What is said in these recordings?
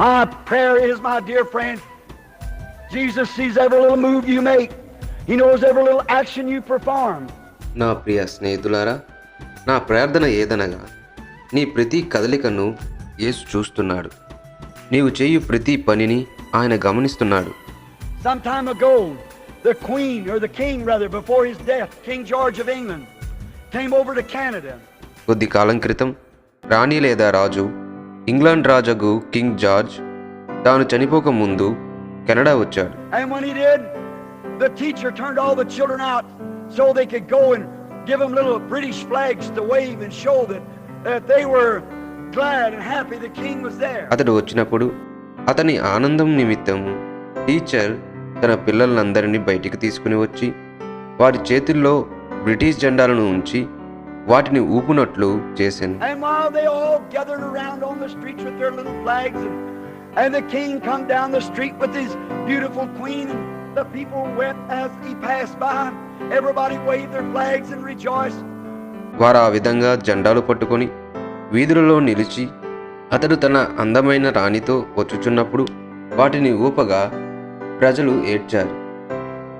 My prayer is, my dear friend, Jesus sees every little move you make. He knows every little action you perform. నా ప్రియ స్నేహితులారా నా ప్రార్థన ఏదనగా నీ ప్రతి కదలికను యేసు చూస్తున్నాడు నీవు చేయు ప్రతి పనిని ఆయన గమనిస్తున్నాడు Some time ago, the Queen, or the King rather, before his death, King George of England, came over to Canada. కొద్ది కాలం క్రితం రాణి లేదా రాజు ఇంగ్లాండ్ రాజగు కింగ్ జార్జ్ తాను చనిపోక ముందు కెనడా వచ్చాడు the teacher turned all the children out so they could go and give them little British flags to wave and show that, that they were glad and happy the king was there. అతడు వచ్చినప్పుడు అతని ఆనందం నిమిత్తం teacher తన పిల్లలందరినీ బయటికి తీసుకుని వచ్చి వారి చేతుల్లో బ్రిటిష్ జెండాలను ఉంచి వాటిని ఊపునట్లు చేశాను And the king come down the street with his beautiful queen, and the people went as he passed by. Everybody waved their flags and rejoiced. వారు ఆ విధంగా జెండాలు పట్టుకొని వీధులలో నిలిచి అతడు తన అందమైన రాణితో వచ్చుచున్నప్పుడు వాటిని ఊపగా ప్రజలు ఏడ్చారు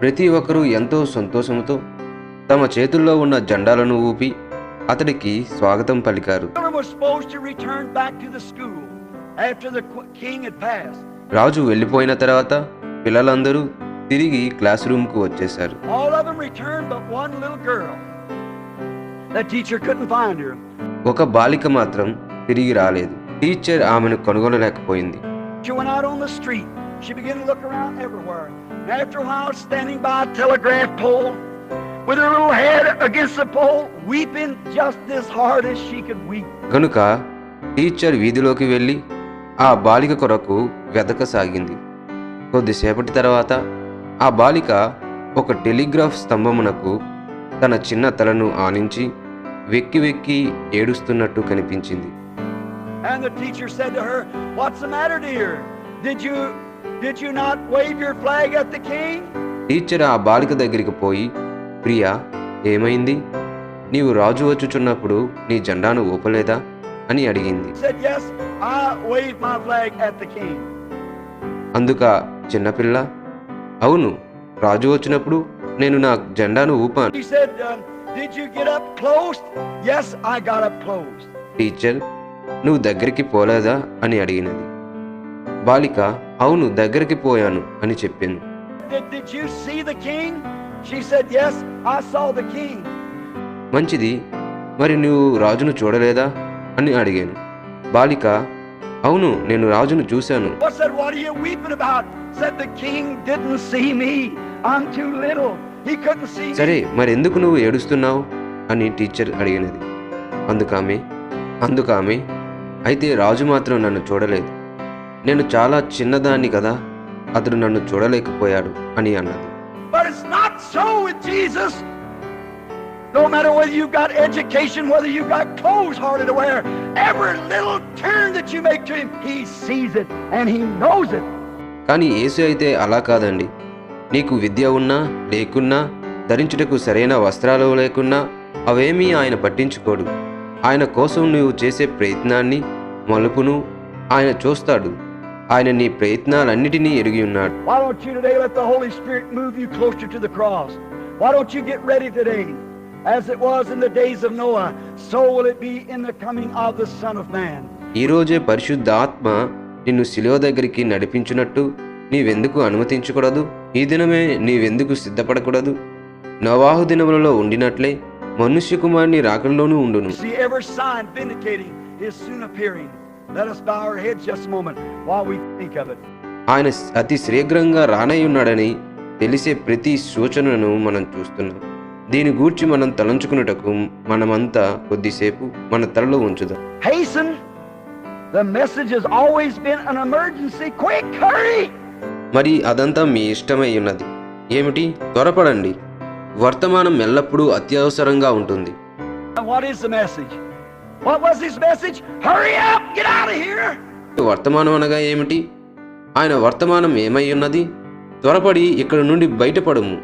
ప్రతి ఒక్కరూ ఎంతో సంతోషంతో తమ చేతుల్లో ఉన్న జెండాలను ఊపి అతడికి స్వాగతం పలికారు. రాజు వెళ్ళిపోయిన తర్వాత పిల్లలందరూ తిరిగి క్లాస్ రూమ్కు వచ్చేశారు ఒక బాలిక మాత్రం తిరిగి రాలేదు. టీచర్ ఆమెను కనుగొనలేకపోయింది. She began to look around everywhere. And after a while, standing by a telegraph pole, with her little head against the pole, weeping just as hard as she could weep. గనుక teacher వీధిలోకి వెళ్ళి ఆ బాలిక కొరకు వెతకసాగింది కొద్దిసేపటి తర్వాత ఆ బాలిక ఒక టెలిగ్రాఫ్ స్తంభమునకు తన చిన్న తలను ఆనించి వెక్కి వెక్కి ఏడుస్తున్నట్టు కనిపించింది And the teacher said to her, What's the matter, dear? Did you did you not wave your flag at the king? Teacher ఆ బాలిక దగ్గరికి పోయి ప్రియా ఏమైంది? నీవు రాజు వచ్చుచున్నప్పుడు నీ జెండాను ఊపలేదా? అని అడిగింది. అందుక చిన్నపిల్ల అవును రాజు వచ్చినప్పుడు నేను నా జెండాను ఊపాను. Um. టీచర్ నువ్వు దగ్గరికి పోలేదా? అని అడిగినది. బాలిక అవును దగ్గరికి పోయాను అని చెప్పింది. మంచిది. మరి నువ్వు రాజును చూడలేదా? అని అడిగాను. బాలిక అవును నేను రాజును చూశాను. సరే మరి ఎందుకు నువ్వు ఏడుస్తున్నావు? అని టీచర్ అడిగినది. అందుకామె అందుకామె అయితే రాజు మాత్రం నన్ను చూడలేదు. నేను చాలా చిన్నదాన్ని కదా. అతడు నన్ను చూడలేకపోయాడు అని అన్నది. With Jesus. No matter whether you've got education, whether you've got clothes hardly to wear, every little turn that you make to him, he sees it and he knows it. కానీ యేసు అయితే అలా కాదండి నీకు విద్య ఉన్నా లేకున్నా ధరించుటకు సరైన వస్త్రాలు లేకున్నా అవేమీ ఆయన పట్టించుకోడు ఆయన కోసం నువ్వు చేసే ప్రయత్నాన్ని మలుపును ఆయన చూస్తాడు ఆయన నీ ప్రయత్నాలన్నిటినీ ఎరిగి ఉన్నాడు Why don't you get ready today? As it was in the days of Noah, so will it be in the coming of the Son of Man. ఈ రోజే పరిశుద్ధాత్మ నిన్ను శిలువ దగ్గరికి నడిపించినట్టు నీవెందుకు అనుమతించకూడదు? ఈ దినమే నీవెందుకు సిద్ధపడకూడదు? నవాహు దినములలో ఉండినట్లే మనుష్య కుమారుని రాకంలోనూ ఉండును. ఆయన అతి శ్రీఘ్రంగా రానై ఉన్నాడని తెలిసే ప్రతి సూచనను మనం చూస్తున్నాం దీని గూర్చి మనం తలంచుకున్నటకు మనమంతా కొద్దిసేపు మన తలలో ఉంచుదాం Hasten! The message has always been an emergency. Quick, hurry! మరి అదంతా మీ ఇష్టమై ఉన్నది ఏమిటి త్వరపడండి వర్తమానం ఎల్లప్పుడూ అత్యవసరంగా ఉంటుంది And what is the message? What was his message? Hurry up! Get out of here! వర్తమానం అనగా ఏమిటి ఆయన వర్తమానం ఏమై ఉన్నది త్వరపడి ఇక్కడ నుండి బయటపడము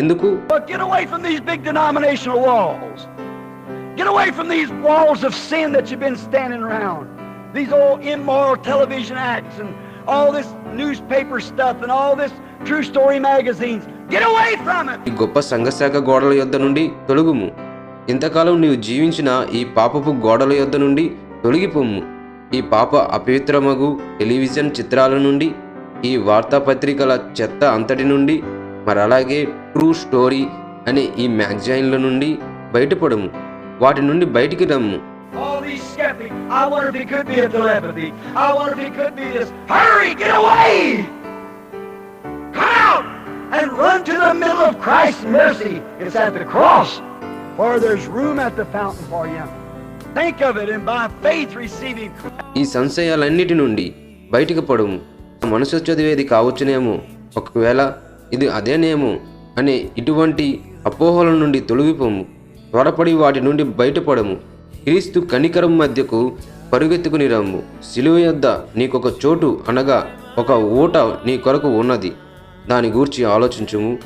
ఎందుకు get away from these big denominational walls. Get away from these walls of sin that you've been standing around. these old immoral television acts and all this newspaper stuff and all this true story magazines. Get away from it! ఈ గొప్ప సంఘశాఖ గోడల యొద్ద నుండి తొలగుము ఇంతకాలం నీవు జీవించిన ఈ పాపపు గోడల యొద్ద నుండి తొలగిపోము ఈ పాప అపవిత్రమగు టెలివిజన్ చిత్రాల నుండి ఈ వార్తాపత్రికల చెత్త అంతటి నుండి మరి అలాగే ట్రూ స్టోరీ అనే ఈ మ్యాగజైన్ల నుండి బయటపడము వాటి నుండి బయటికి రమ్ము and run to the middle of Christ's mercy. It's at the cross where there's room at the fountain for you. Think of it and by faith receive Him. ఈ సంశయాలన్నిటి నుండి బయటికి పడము మనసు చదివేది కావచ్చునేమో. ఒకవేళ ఇది అదేనేమో అనే ఇటువంటి అపోహల నుండి తొలగిపోము. త్వరపడి వాటి నుండి బయటపడము. క్రీస్తు కనికరం మధ్యకు పరుగెత్తుకుని రమ్ము. సిలువ యొద్ద నీకొక చోటు అనగా ఒక ఊట నీ కొరకు ఉన్నది. దాని గూర్చి ఆలోచించుము.